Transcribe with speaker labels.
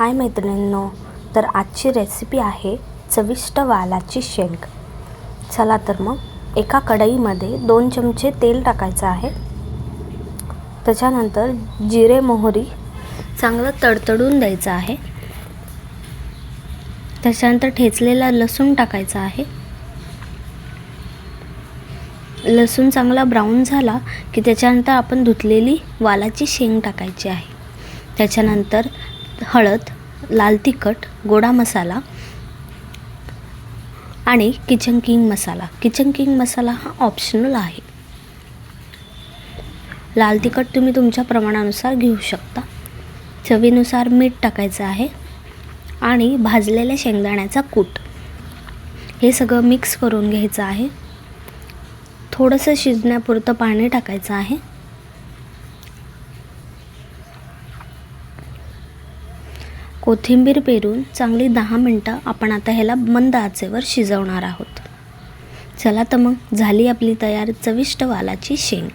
Speaker 1: हाय मैत्रिणींनो तर आजची रेसिपी आहे चविष्ट वालाची शेंग. चला तर मग एका कढईमध्ये दोन चमचे तेल टाकायचं आहे. त्याच्यानंतर जिरे मोहरी चांगलं तडतडून द्यायचं आहे. त्याच्यानंतर ठेचलेला लसूण टाकायचा आहे. लसूण चांगला ब्राऊन झाला की त्याच्यानंतर आपण धुतलेली वालाची शेंग टाकायची आहे. त्याच्यानंतर हळद लाल तिखट गोडा मसाला आणि किचन किंग मसाला. किचन किंग मसाला हा ऑप्शनल आहे. लाल तिखट तुम्ही तुमच्या प्रमाणानुसार घेऊ शकता. चवीनुसार मीठ टाकायचं आहे आणि भाजलेल्या शेंगदाण्याचा कूट. हे सगळं मिक्स करून घ्यायचं आहे. थोडंसं शिजण्यापुरतं पाणी टाकायचं आहे. कोथिंबीर पेरून चांगली दहा मिनटं आपण आता ह्याला मंद आचेवर शिजवणार आहोत. चला तर मग झाली आपली तयार चविष्ट वालाची शेंग.